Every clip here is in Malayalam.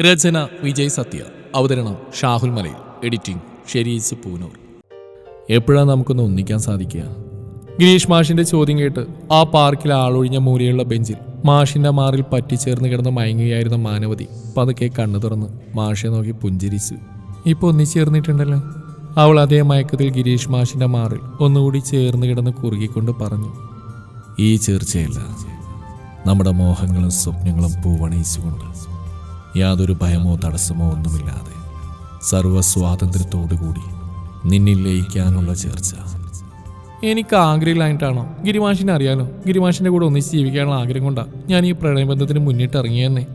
രചന വിജയ് സത്യ. അവതരണം ഷാഹുൽ മലയിൽ. എഡിറ്റിംഗ് ഷെരീസ് പൂനൂർ. എപ്പോഴാണ് നമുക്കൊന്ന് ഒന്നിക്കാൻ സാധിക്കുക? ഗിരീഷ് മാഷിന്റെ ചോദ്യം കേട്ട് ആ പാർക്കിൽ ആളൊഴിഞ്ഞ മൂലയുള്ള ബെഞ്ചിൽ മാഷിന്റെ മാറിൽ പറ്റിച്ചേർന്ന് കിടന്ന് മയങ്ങുകയായിരുന്ന മാനവതി പതുക്കെ കണ്ണു തുറന്ന് മാഷെ നോക്കി പുഞ്ചിരിച്ചു. ഇപ്പൊ ഒന്നിച്ചേർന്നിട്ടുണ്ടല്ലോ? അവൾ അതേ മയക്കത്തിൽ ഗിരീഷ് മാഷിന്റെ മാറിൽ ഒന്നുകൂടി ചേർന്ന് കിടന്ന് കുറുകിക്കൊണ്ട് പറഞ്ഞു. ഈ ചേർച്ചയല്ല. നമ്മുടെ മോഹങ്ങളും സ്വപ്നങ്ങളും പൂവണയിച്ചുകൊണ്ട് യാതൊരു ഭയമോ തടസ്സമോ ഒന്നുമില്ലാതെ സർവസ്വാതന്ത്ര്യത്തോടുകൂടി നിന്നിൽ ലയിക്കാനുള്ള ചേർച്ച. എനിക്ക് ആഗ്രഹമില്ലായിട്ടാണോ ഗിരിമാഷിനെ അറിയാലോ? ഗിരിമാഷിന്റെ കൂടെ ഒന്നിച്ച് ജീവിക്കാനുള്ള ആഗ്രഹം കൊണ്ടാണ് ഞാൻ ഈ പ്രണയബന്ധത്തിന് മുന്നിട്ട് ഇറങ്ങിയെന്നേ.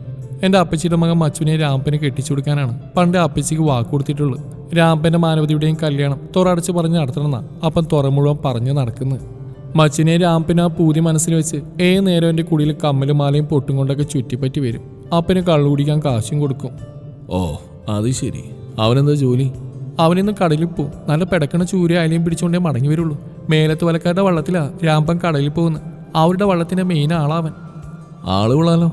എന്റെ അപ്പച്ചിയുടെ മകൻ മച്ചുവിനെ രാമപ്പനെ കെട്ടിച്ചു കൊടുക്കാനാണ്. പണ്ട് അപ്പച്ചിക്ക് വാക്ക് കൊടുത്തിട്ടുള്ളൂ. രാമപ്പന്റെ മാനവതിയുടെയും കല്യാണം തുറടച്ച് പറഞ്ഞ് നടത്തണമെന്നാ. അപ്പം തുറ മുഴുവൻ പറഞ്ഞ് നടക്കുന്നത് മച്ചിനെ ആ പൂതി മനസ്സിൽ വെച്ച് ഏ നേരം എന്റെ കുടിയിൽ കമ്മലും മാലയും പൊട്ടും കൊണ്ടൊക്കെ ചുറ്റിപ്പറ്റി വരും. അപ്പന് കള്ളു കുടിക്കാൻ കാശും കൊടുക്കും. ഓ അത് ശരി. അവനെന്താ ജോലി? അവനിന്ന് കടലിൽ പോവും. നല്ല പെടക്കണ ചൂര അലയും പിടിച്ചുകൊണ്ടേ മടങ്ങി വരുള്ളൂ. മേലത്ത് വലക്കാരുടെ വള്ളത്തിലാ രാമ്പൻ കടലിൽ പോകുന്നത് അവരുടെ വള്ളത്തിന്റെ മെയിൻ ആളാവൻ. ആൾ കൊള്ളാലോ.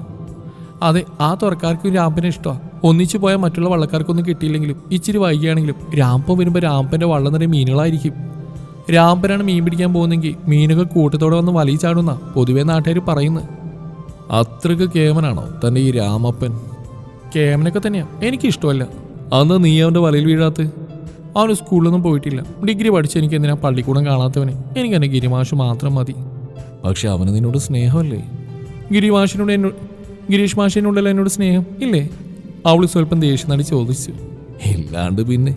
അതെ ആ തുറക്കാർക്കും രാമ്പനെ ഇഷ്ടമാണ് ഒന്നിച്ചു പോയാൽ മറ്റുള്ള വള്ളക്കാർക്കൊന്നും കിട്ടിയില്ലെങ്കിലും ഇച്ചിരി വൈകിയാണെങ്കിലും രാമ്പൻ വരുമ്പോൾ രാമ്പന്റെ വള്ളം നിറയെ മീനുകളായിരിക്കും. രാമ്പനാണ് മീൻ പിടിക്കാൻ പോകുന്നെങ്കിൽ മീനൊക്കെ കൂട്ടത്തോടെ വന്ന് വലിയ ചാടുന്ന പൊതുവെ നാട്ടുകാർ പറയുന്നത് അത്രയ്ക്ക് കേമനാണോ തന്റെ ഈ രാമപ്പൻ? കേമനൊക്കെ തന്നെയാ. എനിക്ക് ഇഷ്ടമല്ല അന്ന് നീ അവന്റെ വലയിൽ വീഴാത്ത? അവന് സ്കൂളിലൊന്നും പോയിട്ടില്ല. ഡിഗ്രി പഠിച്ച് എനിക്ക് എന്തിനാ പള്ളിക്കൂടം കാണാത്തവനെ? എനിക്ക് എന്നെ ഗിരിമാഷ് മാത്രം മതി. പക്ഷെ അവന് നിന്നോട് സ്നേഹമല്ലേ? ഗിരിമാഷിനോട് എന്നോട് ഗിരീഷ് മാഷിനോടല്ല എന്നോട് സ്നേഹം ഇല്ലേ? അവൾ സ്വല്പം ദേഷ്യം നടി ചോദിച്ചു. ഇല്ലാണ്ട് പിന്നെ.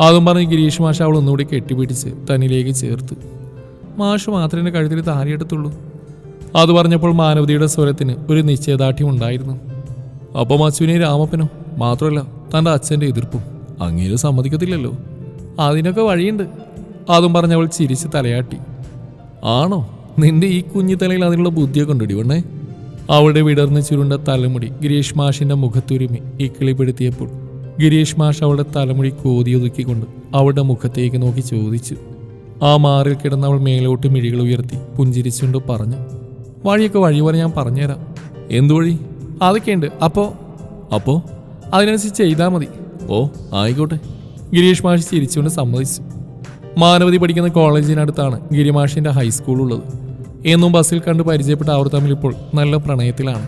അതും പറഞ്ഞ് ഗിരീഷ് മാഷ് അവൾ ഒന്നുകൂടി കെട്ടിപ്പിടിച്ച് തന്നിലേക്ക് ചേർത്ത്. മാഷ് മാത്രമേ എന്റെ കഴുത്തിൽ താരിയെടുത്തുള്ളൂ അത് പറഞ്ഞപ്പോൾ മാനവതിയുടെ സ്വരത്തിന് ഒരു നിശ്ചയദാർഢ്യം ഉണ്ടായിരുന്നു. അപ്പോൾ അച്ഛനെ രാമപ്പനോ? മാത്രമല്ല തന്റെ അച്ഛന്റെ എതിർപ്പും അങ്ങേര് സമ്മതിക്കത്തില്ലല്ലോ. അതിനൊക്കെ വഴിയുണ്ട്. അതും പറഞ്ഞവൾ ചിരിച്ച് തലയാട്ടി. ആണോ? നിന്റെ ഈ കുഞ്ഞു തലയിൽ അതിനുള്ള ബുദ്ധിയൊക്കെ ഉണ്ടടി വണ്ണേ അവളുടെ വിടർന്ന് ചുരുണ്ട തലമുടി ഗിരീഷ് മാഷിന്റെ മുഖത്തുരുമി ഇക്കിളിപ്പെടുത്തിയപ്പോൾ ഗിരീഷ് മാഷ് അവളുടെ തലമുടി കോതിയൊതുക്കിക്കൊണ്ട് അവളുടെ മുഖത്തേക്ക് നോക്കി ചോദിച്ചു. ആ മാറിൽ കിടന്ന് അവൾ മേലോട്ട് മിഴികൾ ഉയർത്തി പുഞ്ചിരിച്ചുകൊണ്ട് പറഞ്ഞു വഴിയൊക്കെ വഴി പോലെ ഞാൻ പറഞ്ഞുതരാം. എന്തു വഴി? അതൊക്കെയുണ്ട് അപ്പോ? അപ്പോ? അതിനനുസരിച്ച് ചെയ്താൽ മതി. ഓ ആയിക്കോട്ടെ. ഗിരീഷ് മാഷ് ചിരിച്ചുകൊണ്ട് സമ്മതിച്ചു. മാനവതി പഠിക്കുന്ന കോളേജിനടുത്താണ് ഗിരിമാഷിന്റെ ഹൈസ്കൂൾ ഉള്ളത്. എന്നും ബസ്സിൽ കണ്ട് പരിചയപ്പെട്ട അവർ തമ്മിൽ ഇപ്പോൾ നല്ല പ്രണയത്തിലാണ്.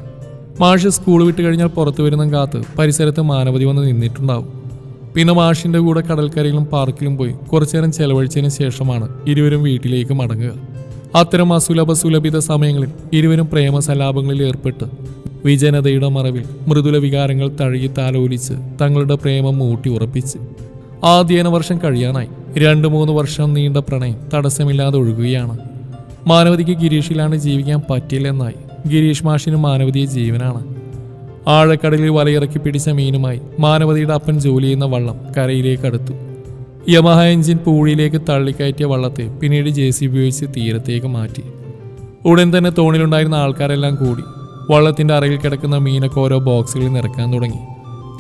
മാഷ് സ്കൂൾ വിട്ട് കഴിഞ്ഞാൽ പുറത്തു വരുന്ന കാത്ത് പരിസരത്ത് മാനവതി വന്ന് നിന്നിട്ടുണ്ടാവും. പിന്നെ മാഷിന്റെ കൂടെ കടൽക്കരയിലും പാർക്കിലും പോയി കുറച്ചു നേരം ചെലവഴിച്ചതിന് ശേഷമാണ് ഇരുവരും വീട്ടിലേക്ക് മടങ്ങുക. അത്തരം അസുലഭ സുലഭിത സമയങ്ങളിൽ ഇരുവരും പ്രേമസലാപങ്ങളിൽ ഏർപ്പെട്ട് വിജനതയുടെ മറവിൽ മൃദുല വികാരങ്ങൾ തഴുകി താലോലിച്ച് തങ്ങളുടെ പ്രേമം മൂട്ടി ഉറപ്പിച്ച് ആദ്യന വർഷം കഴിയാനായി രണ്ടു മൂന്ന് വർഷം നീണ്ട പ്രണയം തടസ്സമില്ലാതെ ഒഴുകുകയാണ്. മാനവതിക്ക് ഗിരീഷിലാണ് ജീവിക്കാൻ പറ്റില്ലെന്നായി ഗിരീഷ് മാഷിന് മാനവതിയെ ജീവനാണ്. ആഴക്കടലിൽ വലയിറക്കി പിടിച്ച മീനുമായി മാനവതിയുടെ അപ്പൻ ജോലി ചെയ്യുന്ന വള്ളം കരയിലേക്ക് അടുത്തു. യമഹ എഞ്ചിൻ പൂഴിയിലേക്ക് തള്ളിക്കയറ്റിയ വള്ളത്തെ പിന്നീട് ജെ സി ഉപയോഗിച്ച് തീരത്തേക്ക് മാറ്റി. ഉടൻ തന്നെ തോണിലുണ്ടായിരുന്ന ആൾക്കാരെല്ലാം കൂടി വള്ളത്തിന്റെ അറയിൽ കിടക്കുന്ന മീനൊക്കെ ഓരോ ബോക്സുകളിൽ നിറക്കാൻ തുടങ്ങി.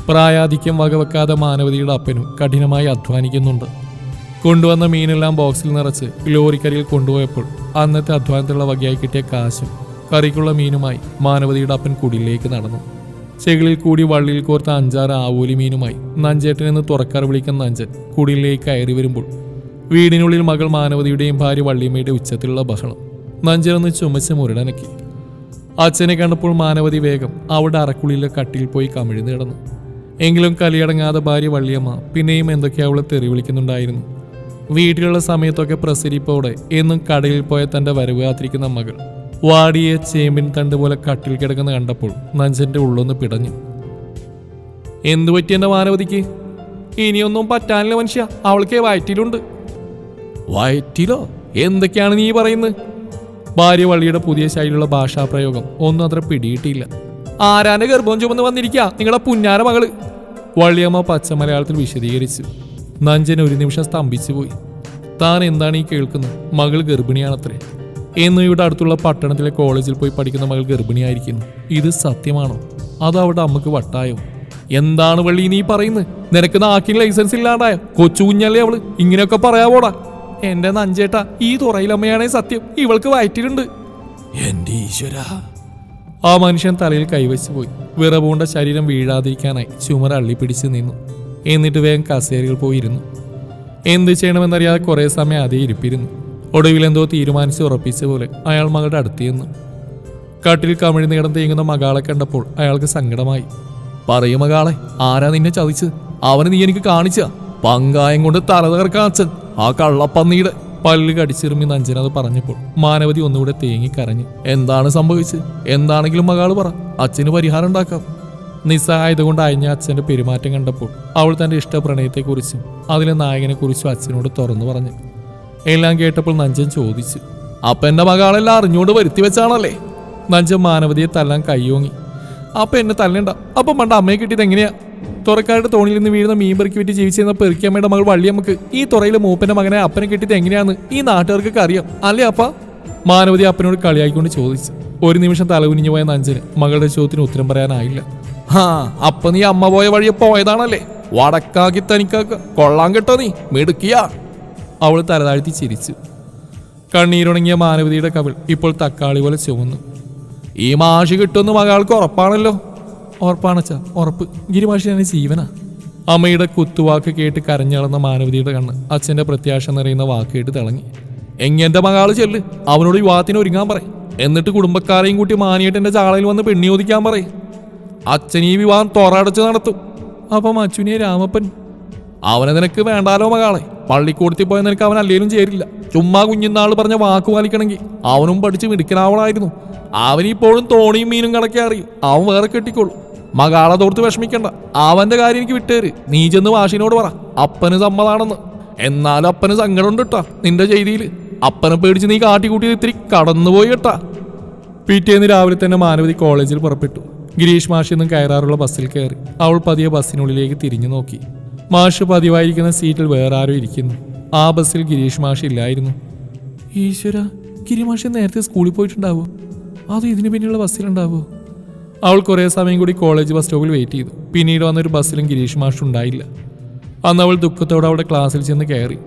പ്രായാധിക്യം വകവെക്കാതെ മാനവതിയുടെ അപ്പനും കഠിനമായി അധ്വാനിക്കുന്നുണ്ട്. കൊണ്ടുവന്ന മീനെല്ലാം ബോക്സിൽ നിറച്ച് ലോറിക്കരിയിൽ കൊണ്ടുപോയപ്പോൾ അന്നത്തെ അധ്വാനത്തിലുള്ള വകയായി കിട്ടിയ കാശും കറിക്കുള്ള മീനുമായി മാനവതിയുടെ അപ്പൻ കുടിലേക്ക് നടന്നു. ചെകിളിൽ കൂടി വള്ളിയിൽ കോർത്ത അഞ്ചാറ് ആവൂലി മീനുമായി നഞ്ചേട്ടൻ എന്ന് തുറക്കാർ വിളിക്കുന്ന നഞ്ചൻ കുടിലേക്ക് കയറി വരുമ്പോൾ വീടിനുള്ളിൽ മകൾ മാനവതിയുടെയും ഭാര്യ വള്ളിയമ്മയുടെ ഉച്ചത്തിലുള്ള ബഹളം നഞ്ചനൊന്ന് ചുമച്ച് മുരടനക്കി. അച്ഛനെ കണ്ടപ്പോൾ മാനവതി വേഗം അവളുടെ അറക്കുള്ളിലെ കട്ടിയിൽ പോയി കമിഴ്ന്നു കിടന്നു. എങ്കിലും കലിയടങ്ങാതെ ഭാര്യ വള്ളിയമ്മ പിന്നെയും എന്തൊക്കെ അവളെ തെറി വിളിക്കുന്നുണ്ടായിരുന്നു. വീട്ടിലുള്ള സമയത്തൊക്കെ പ്രസരിപ്പോടെ എന്നും കടയിൽ പോയ തന്റെ വരവ് കാത്തിരിക്കുന്ന മകൾ. വാടിയ ചേമ്പിൻ തണ്ട് പോലെ കട്ടിൽ കിടക്കുന്ന കണ്ടപ്പോൾ നഞ്ചന്റെ ഉള്ളൊന്ന് പിടഞ്ഞു. എന്തു പറ്റി എന്റെ മാനവതിക്ക്? ഇനിയൊന്നും പറ്റാനില്ല മനുഷ്യ അവൾക്കേ വയറ്റിലുണ്ട്. വയറ്റിലോ? എന്തൊക്കെയാണ് നീ പറയുന്നത്? ഭാര്യ വള്ളിയുടെ പുതിയ ശൈലിയുള്ള ഭാഷാപ്രയോഗം ഒന്നും അത്ര പിടിയിട്ടില്ല. ആരാന്റെ ഗർഭം ചുമന്ന് വന്നിരിക്കുക നിങ്ങളെ പുന്നാര മകൾ? വള്ളിയമ്മ പച്ച മലയാളത്തിൽ വിശദീകരിച്ചു. നഞ്ചൻ ഒരു നിമിഷം സ്തംഭിച്ചു പോയി താൻ എന്താണ് ഈ കേൾക്കുന്നത്? മകൾ ഗർഭിണിയാണത്രേ. എന്നും ഇവിടെ അടുത്തുള്ള പട്ടണത്തിലെ കോളേജിൽ പോയി പഠിക്കുന്ന മകൾ ഗർഭിണിയായിരിക്കുന്നു. ഇത് സത്യമാണോ? അതോ അവിടെ അമ്മയ്ക്ക് വട്ടായോ? എന്താണ് വള്ളി നീ പറയുന്നത് നിനക്ക് നാക്കിന് ലൈസൻസ് ഇല്ലാണ്ടായ? കൊച്ചു കുഞ്ഞല്ലേ അവൾ? ഇങ്ങനെയൊക്കെ പറയാവോടാ. എന്റെ നഞ്ചേട്ട ഈ തുറയിലമ്മയാണേ സത്യം. ഇവൾക്ക് വയറ്റിലുണ്ട്. എന്റെ ഈശ്വര. ആ മനുഷ്യൻ തലയിൽ കൈവച്ച് പോയി. വിറപൂണ്ട ശരീരം വീഴാതിരിക്കാനായി ചുമർ അള്ളിപ്പിടിച്ച് നിന്നു. എന്നിട്ട് വേഗം കസേരയിൽ പോയിരുന്നു. എന്ത് ചെയ്യണമെന്നറിയാതെ കുറേ സമയം അതേ ഇരിപ്പിരുന്നു. ഒടുവിൽ എന്തോ തീരുമാനിച്ച് ഉറപ്പിച്ച പോലെ അയാൾ മകളുടെ അടുത്ത് കാട്ടിൽ കമിഴ് നീടം തീങ്ങുന്ന മകളെ കണ്ടപ്പോൾ അയാൾക്ക് സങ്കടമായി. പറയും മകളെ ആരാ നിന്നെ ചതിച്ചത്? അവന് നീ എനിക്ക് കാണിച്ച. പങ്കായം കൊണ്ട് തല തകർക്കാച്ചൻ ആ കള്ളപ്പന്നീട് പല്ല് കടിച്ചിറുമി നഞ്ചൻ അത് പറഞ്ഞപ്പോൾ മാനവതി ഒന്നുകൂടെ തേങ്ങി കരഞ്ഞു. എന്താണ് സംഭവിച്ചത്? എന്താണെങ്കിലും മകൾ പറ. അച്ഛന് പരിഹാരം ഉണ്ടാക്കാം. നിസ്സഹായത കൊണ്ട് അയഞ്ഞ അച്ഛന്റെ പെരുമാറ്റം കണ്ടപ്പോൾ അവൾ തന്റെ ഇഷ്ടപ്രണയത്തെക്കുറിച്ചും അതിലെ നായകനെക്കുറിച്ചും അച്ഛനോട് തുറന്നു പറഞ്ഞു. എല്ലാം കേട്ടപ്പോൾ നഞ്ചൻ ചോദിച്ചു അപ്പൊ എന്റെ മകളെല്ലാം അറിഞ്ഞുകൊണ്ട് വരുത്തി വെച്ചാണല്ലേ? നഞ്ചൻ മാനവതിയെ തല്ലാൻ കയ്യോങ്ങി അപ്പൊ എന്നെ തല്ലണ്ട അപ്പൊ പണ്ട് അമ്മയെ കിട്ടിയത് എങ്ങനെയാ? തുറക്കാരുടെ തോണിയിൽ നിന്ന് വീഴുന്ന മീൻ പെറുക്കി വിറ്റ് ജീവിച്ചിരുന്ന പെറുക്കിയമ്മയുടെ മകൾ വള്ളിയമ്മക്ക് ഈ തുറയിലെ മൂപ്പന്റെ മകനെ അപ്പനെ കിട്ടിയത് എങ്ങനെയാന്ന് ഈ നാട്ടുകാർക്കൊക്കെ അറിയാം അല്ലേ അപ്പ? മാനവതി അപ്പനോട് കളിയാക്കിക്കൊണ്ട് ചോദിച്ചു ഒരു നിമിഷം തലകുനിഞ്ഞു പോയ നഞ്ചന് മകളുടെ ചോദ്യത്തിന് ഉത്തരം പറയാനായില്ല. ഹാ അപ്പൊ നീ അമ്മ പോയ വഴിയെ പോയതാണല്ലേ? വടക്കാക്കി തനിക്കാക്ക കൊള്ളാൻ കിട്ടോ നീ മിടുക്കിയാ. അവൾ തലതാഴ്ത്തി ചിരിച്ചു. കണ്ണീരുണങ്ങിയ മാനവതിയുടെ കവിൾ ഇപ്പോൾ തക്കാളി പോലെ ചുവന്നു. ഈ മാഷി കിട്ടുമെന്ന് മകൾക്ക് ഉറപ്പാണല്ലോ. ഉറപ്പാണച്ച ഉറപ്പ്. ഗിരിമാഷി തന്നെ ജീവനാ. അമ്മയുടെ കുത്തുവാക്ക് കേട്ട് കരഞ്ഞളന്ന മാനവതിയുടെ കണ്ണ് അച്ഛന്റെ പ്രത്യാശ നിറയുന്ന വാക്ക് കേട്ട് തിളങ്ങി. എങ്ങെന്റെ മകാൾ ചെല്ല്? അവനോട് വിവാഹത്തിന് ഒരുങ്ങാൻ പറയും. എന്നിട്ട് കുടുംബക്കാരെയും കൂട്ടി മാനിയേട്ടന്റെ ചാളയിൽ വന്ന് പെണ്ണി ചോദിക്കാൻ പറയും. അച്ഛൻ ഈ വിവാഹം തൊറടച്ച് നടത്തും. അപ്പം അച്ഛനെ രാമപ്പൻ അവനെ നിനക്ക് വേണ്ടാലോ മകാളെ? പള്ളിക്കൂടത്തിൽ പോയ നിനക്ക് അവൻ അല്ലേലും ചേരില്ല. ചുമ്മാ കുഞ്ഞിനാൾ പറഞ്ഞ വാക്ക് പാലിക്കണമെങ്കിൽ അവനും പഠിച്ച് മിടുക്കനാവണായിരുന്നു അവനിപ്പോഴും തോണിയും മീനും കണക്കെ അറിയും. അവൻ വേറെ കെട്ടിക്കോളും. മകാളെ തോർത്ത് വിഷമിക്കണ്ട. അവന്റെ കാര്യം എനിക്ക് വിട്ടേര്. നീ ചെന്ന് വാഷിനോട് പറ. അപ്പന് സമ്മതാണെന്ന്. എന്നാലും അപ്പന് സങ്കടമുണ്ട് കേട്ടാ നിന്റെ ചെയ്തിയിൽ അപ്പനെ പേടിച്ച് നീ കാട്ടിക്കൂട്ടിയത് ഇത്തിരി കടന്നുപോയി കേട്ടാ. പിറ്റേന്ന് രാവിലെ തന്നെ മാനവതി കോളേജിൽ പുറപ്പെട്ടു. ഗിരീഷ് മാഷിന്നും കയറാറുള്ള ബസ്സിൽ കയറി. അവൾ പതിയെ ബസ്സിനുള്ളിലേക്ക് തിരിഞ്ഞു നോക്കി. മാഷ് പതിവായിരിക്കുന്ന സീറ്റിൽ വേറെ ആരോ ഇരിക്കുന്നു. ആ ബസ്സിൽ ഗിരീഷ് മാഷ് ഇല്ലായിരുന്നു. ഈശ്വര ഗിരിമാഷ് നേരത്തെ സ്കൂളിൽ പോയിട്ടുണ്ടാവോ? അതോ ഇതിനു പിന്നെയുള്ള ബസ്സിലുണ്ടാവോ? അവൾ കുറേ സമയം കൂടി കോളേജ് ബസ് സ്റ്റോപ്പിൽ വെയിറ്റ് ചെയ്തു. പിന്നീട് വന്നൊരു ബസ്സിലും ഗിരീഷ് മാഷ് ഉണ്ടായില്ല. അന്ന് അവൾ ദുഃഖത്തോടെ അവിടെ ക്ലാസ്സിൽ ചെന്ന് കയറി.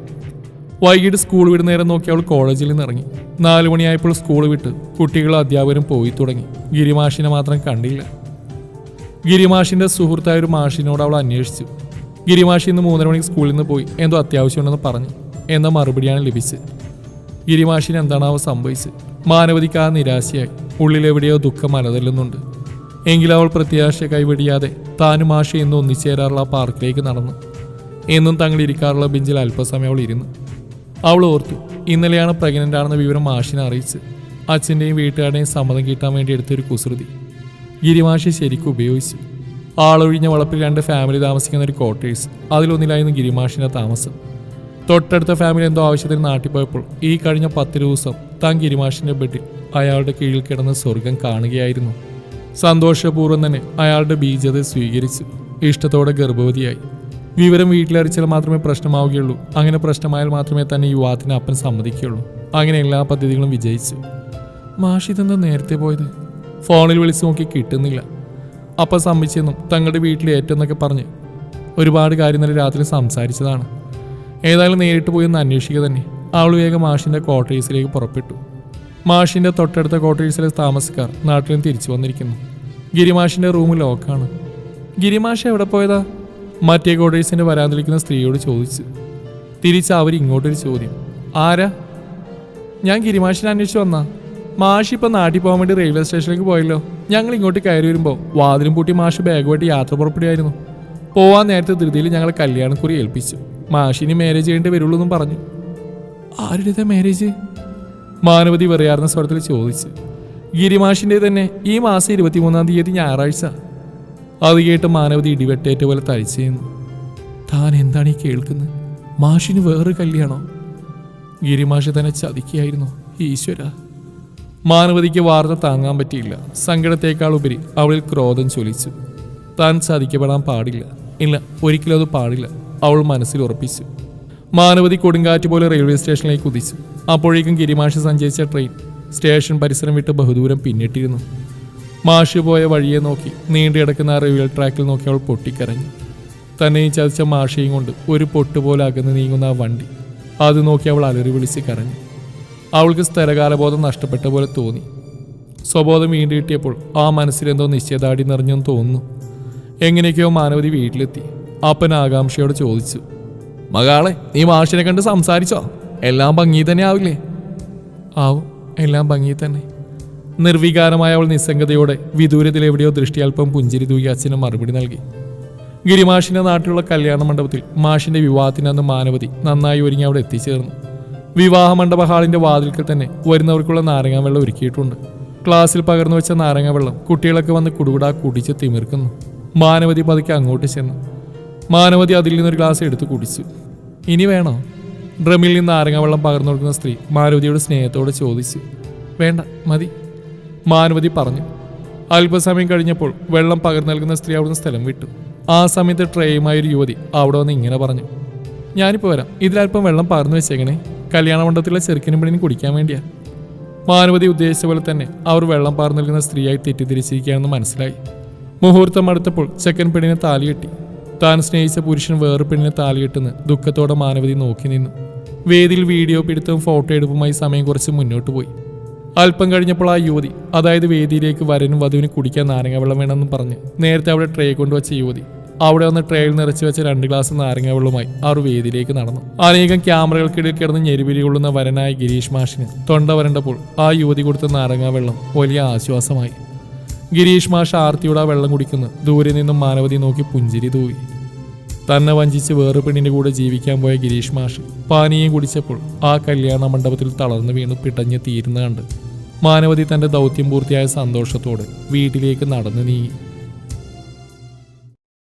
വൈകിട്ട് സ്കൂൾ വിടുന്ന നേരം നോക്കി അവൾ കോളേജിൽ നിന്ന് ഇറങ്ങി. നാലു മണിയായപ്പോൾ സ്കൂൾ വിട്ട് കുട്ടികളും അധ്യാപകരും പോയി തുടങ്ങി. ഗിരിമാഷിനെ മാത്രം കണ്ടില്ല. ഗിരിമാഷിന്റെ സുഹൃത്തായ ഒരു മാഷിനോട് അവൾ അന്വേഷിച്ചു. ഗിരിമാഷി ഇന്ന് മൂന്നര മണിക്ക് സ്കൂളിൽ നിന്ന് പോയി. എന്തോ അത്യാവശ്യമുണ്ടെന്ന് പറഞ്ഞു. എന്ന മറുപടിയാണ് ലഭിച്ചത്? ഗിരിമാഷിന് എന്താണാവോ സംഭവിച്ചത്? മാനവതിക്ക് ആ നിരാശയായി. ഉള്ളിലെവിടെയോ ദുഃഖം അലതല്ലുന്നുണ്ട്. എങ്കിലും അവൾ പ്രത്യാശ കൈവെടിയാതെ താനും മാഷി എന്നും ഒന്നിച്ചേരാറുള്ള പാർക്കിലേക്ക് നടന്നു. എന്നും തങ്ങൾ ഇരിക്കാറുള്ള ബെഞ്ചിൽ അല്പസമയം അവൾ ഇരുന്നു. അവൾ ഓർത്തു ഇന്നലെയാണ് പ്രഗ്നന്റ് ആണെന്ന വിവരം മാഷിനെ അറിയിച്ച് അച്ഛന്റെയും വീട്ടുകാരുടെയും സമ്മതം കിട്ടാൻ വേണ്ടി എടുത്തൊരു കുസൃതി. ഗിരിമാഷി ശരിക്കും ഉപയോഗിച്ചു. ആളൊഴിഞ്ഞ വളപ്പിൽ രണ്ട് ഫാമിലി താമസിക്കുന്ന ഒരു ക്വാർട്ടേഴ്സ് അതിലൊന്നിലായിരുന്നു ഗിരിമാഷിന്റെ താമസം. തൊട്ടടുത്ത ഫാമിലി എന്തോ ആവശ്യത്തിന് നാട്ടിൽ പോയപ്പോൾ ഈ കഴിഞ്ഞ പത്ത് ദിവസം താൻ ഗിരിമാഷിന്റെ ബെഡിൽ അയാളുടെ കീഴിൽ കിടന്ന് സ്വർഗം കാണുകയായിരുന്നു. സന്തോഷപൂർവം തന്നെ അയാളുടെ ബീജത സ്വീകരിച്ചു. ഇഷ്ടത്തോടെ ഗർഭവതിയായി. വിവരം വീട്ടിലറിച്ചാൽ മാത്രമേ പ്രശ്നമാവുകയുള്ളൂ. അങ്ങനെ പ്രശ്നമായാൽ മാത്രമേ തന്നെ യുവാത്തിന് അപ്പൻ സമ്മതിക്കുകയുള്ളൂ. അങ്ങനെ എല്ലാ പദ്ധതികളും വിജയിച്ചു. മാഷിതെന്താ നേരത്തെ പോയത്? ഫോണിൽ വിളിച്ചു നോക്കി കിട്ടുന്നില്ല. അപ്പം സമ്മതിച്ചെന്നും തങ്ങളുടെ വീട്ടിൽ ഏറ്റെന്നൊക്കെ പറഞ്ഞ് ഒരുപാട് കാര്യം രാത്രി സംസാരിച്ചതാണ്. ഏതായാലും നേരിട്ട് പോയി ഒന്ന് അന്വേഷിക്കുക തന്നെ. അവൾ വേഗം മാഷിന്റെ ക്വാർട്ടേഴ്സിലേക്ക് പുറപ്പെട്ടു. മാഷിന്റെ തൊട്ടടുത്ത ക്വാർട്ടേഴ്സിലെ താമസക്കാർ നാട്ടിൽ നിന്ന് തിരിച്ചു വന്നിരിക്കുന്നു. ഗിരിമാഷിന്റെ റൂം ലോക്കാണ് ഗിരിമാഷ് എവിടെ പോയതാ? മറ്റേ ക്വാർട്ടേഴ്സിന്റെ വരാതിരിക്കുന്ന സ്ത്രീയോട് ചോദിച്ചു. തിരിച്ച് അവർ ഇങ്ങോട്ടൊരു ചോദ്യം. ആരാ? ഞാൻ ഗിരിമാഷിനെ അന്വേഷിച്ച് വന്നാ. മാഷി ഇപ്പം നാട്ടിൽ പോകാൻ വേണ്ടി റെയിൽവേ സ്റ്റേഷനിലേക്ക് പോയല്ലോ. ഞങ്ങൾ ഇങ്ങോട്ട് കയറി വരുമ്പോൾ വാതിലും പൂട്ടി മാഷ് ബാഗുമായിട്ട് യാത്ര പുറപ്പെടുകയായിരുന്നു. പോവാൻ നേരത്തെ ധൃതിയിൽ ഞങ്ങൾ കല്യാണക്കുറി ഏൽപ്പിച്ചു. മാഷിനി മാരേജ് ചെയ്യേണ്ടി വരുള്ളൂ എന്നും പറഞ്ഞു. ആരുടേതാ മാരേജ് മാനവതി വെറിയാർന്ന സ്വരത്തിൽ ചോദിച്ചു. ഗിരിമാഷിന്റെ തന്നെ ഈ മാസം ഇരുപത്തിമൂന്നാം തീയതി ഞായറാഴ്ച. അത് കേട്ട് മാനവതി ഇടിവെട്ടേറ്റ പോലെ തരിച്ചു താൻ എന്താണ് ഈ കേൾക്കുന്നത് മാഷിന് വേറൊരു കല്യാണോ? ഗിരിമാഷ് തന്നെ ചതിക്കുകയായിരുന്നു. ഈശ്വര മാനവതിക്ക് വാർത്ത താങ്ങാൻ പറ്റിയില്ല. സങ്കടത്തേക്കാൾ ഉപരി അവളിൽ ക്രോധം ചൊലിച്ചു താൻ ചതിക്കപ്പെടാൻ പാടില്ല. ഇല്ല ഒരിക്കലും അത് പാടില്ല അവൾ മനസ്സിൽ ഉറപ്പിച്ചു. മാനവതി കൊടുങ്കാറ്റ് പോലെ റെയിൽവേ സ്റ്റേഷനിലേക്ക് കുതിച്ചു. അപ്പോഴേക്കും ഗിരിമാഷ് സഞ്ചരിച്ച ട്രെയിൻ സ്റ്റേഷൻ പരിസരം വിട്ട് ബഹുദൂരം പിന്നിട്ടിരുന്നു. മാഷ് പോയ വഴിയെ നോക്കി നീണ്ടു കിടക്കുന്ന ആ റെയിൽവേ ട്രാക്കിൽ നോക്കി അവൾ പൊട്ടിക്കരഞ്ഞു. തന്നെ ചതിച്ച മാഷയും കൊണ്ട് ഒരു പൊട്ടുപോലെ അകന്ന് നീങ്ങുന്ന ആ വണ്ടി. അത് നോക്കി അവൾ അലറി വിളിച്ച് കരഞ്ഞു. അവൾക്ക് സ്ഥലകാലബോധം നഷ്ടപ്പെട്ട പോലെ തോന്നി. സ്വബോധം വീണ്ടും കിട്ടിയപ്പോൾ ആ മനസ്സിലെന്തോ നിശ്ചയദാടി നിറഞ്ഞെന്ന് തോന്നുന്നു. എങ്ങനെയൊക്കെയോ മാനവതി വീട്ടിലെത്തി. അപ്പൻ ആകാംക്ഷയോട് ചോദിച്ചു. മകാളെ നീ മാഷിനെ കണ്ട് സംസാരിച്ചോ? എല്ലാം ഭംഗി തന്നെ ആവില്ലേ? ആവും എല്ലാം ഭംഗി തന്നെ. നിർവികാരമായ അവൾ നിസ്സംഗതയോടെ വിദൂരത്തിൽ എവിടെയോ ദൃഷ്ടി അല്പം പുഞ്ചിരി തൂകി അച്ഛന് മറുപടി നൽകി. ഗിരിമാഷിന്റെ നാട്ടിലുള്ള കല്യാണ മണ്ഡപത്തിൽ മാഷിന്റെ വിവാഹത്തിനന്ന് മാനവതി നന്നായി ഒരുങ്ങി അവിടെ എത്തിച്ചേർന്നു. വിവാഹ മണ്ഡപ ഹാളിന്റെ വാതിൽക്കൽ തന്നെ വരുന്നവർക്കുള്ള നാരങ്ങ വെള്ളം ഒരുക്കിയിട്ടുണ്ട്. ക്ലാസ്സിൽ പകർന്നു വെച്ച നാരങ്ങ വെള്ളം കുട്ടികളൊക്കെ വന്ന് കുടുകുടാ കുടിച്ച് തിമിർക്കുന്നു. മാനവതി പതുക്കെ അങ്ങോട്ട് ചെന്നു. മാനവതി അതിൽ നിന്നൊരു ഗ്ലാസ് എടുത്ത് കുടിച്ചു. ഇനി വേണോ? ഡ്രമ്മിൽ നിന്ന് നാരങ്ങ വെള്ളം പകർന്നു കൊടുക്കുന്ന സ്ത്രീ മാനവതിയോട് സ്നേഹത്തോടെ ചോദിച്ചു. വേണ്ട മതി. മാനവതി പറഞ്ഞു. അല്പസമയം കഴിഞ്ഞപ്പോൾ വെള്ളം പകർന്നു നൽകുന്ന സ്ത്രീ അവിടുന്ന് സ്ഥലം വിട്ടു. ആ സമയത്ത് ട്രേയുമായ ഒരു യുവതി അവിടെ വന്ന് ഇങ്ങനെ പറഞ്ഞു. ഞാനിപ്പോൾ വരാം. ഇതിലൽപ്പം വെള്ളം പകർന്നു വെച്ചേക്കണേ. കല്യാണ മണ്ഡപത്തിലെ ചെറുക്കിനും പെണ്ണിനും കുടിക്കാൻ വേണ്ടിയാ. മാനവതി ഉദ്ദേശിച്ച പോലെ തന്നെ അവർ വെള്ളം പാർന്നു നൽകുന്ന സ്ത്രീയായി തെറ്റിദ്ധരിച്ചിരിക്കുകയാണെന്ന് മനസ്സിലായി. മുഹൂർത്തം അടുത്തപ്പോൾ ചെക്കൻ പെണ്ണിനെ താലികെട്ടി. താൻ സ്നേഹിച്ച പുരുഷൻ വേറെ പെണ്ണിനെ താലികെട്ടുന്ന ദുഃഖത്തോടെ മാനവതി നോക്കി നിന്നു. വേദിയിൽ വീഡിയോ പിടുത്തവും ഫോട്ടോ എടുപ്പുമായി സമയം കുറച്ച് മുന്നോട്ട് പോയി. അല്പം കഴിഞ്ഞപ്പോൾ ആ യുവതി അതായത് വേദിയിലേക്ക് വരനും വധുവിന് കുടിക്കാൻ നാരങ്ങ വെള്ളം വേണമെന്ന് പറഞ്ഞ് നേരത്തെ അവിടെ ട്രേ കൊണ്ടുവച്ച യുവതി അവിടെ വന്ന് ട്രെയിൽ നിറച്ചു വെച്ച രണ്ട് ഗ്ലാസ് നാരങ്ങ വെള്ളവുമായി അവർ വേദിയിലേക്ക് നടന്നു. അനേകം ക്യാമറകൾക്കിടയിൽ കിടന്ന് ഞെരിപിരി കൊള്ളുന്ന വരനായ ഗിരീഷ് മാഷിന് തൊണ്ട വരണ്ടപ്പോൾ ആ യുവതി കൊടുത്ത നാരങ്ങ വെള്ളം വലിയ ആശ്വാസമായി. ഗിരീഷ് മാഷ് ആർത്തിയുടെ ആ വെള്ളം കുടിക്കുന്നു. ദൂരെ നിന്നും മാനവതി നോക്കി പുഞ്ചിരി തൂവി. തന്നെ വഞ്ചിച്ച് വേറെ പെണ്ണിന്റെ കൂടെ ജീവിക്കാൻ പോയ ഗിരീഷ് മാഷ് പാനീയം കുടിച്ചപ്പോൾ ആ കല്യാണ മണ്ഡപത്തിൽ തളർന്നു വീണ് പിടഞ്ഞ് തീരുന്ന കണ്ട്. മാനവതി തന്റെ ദൗത്യം പൂർത്തിയായ സന്തോഷത്തോടെ വീട്ടിലേക്ക് നടന്നു നീങ്ങി.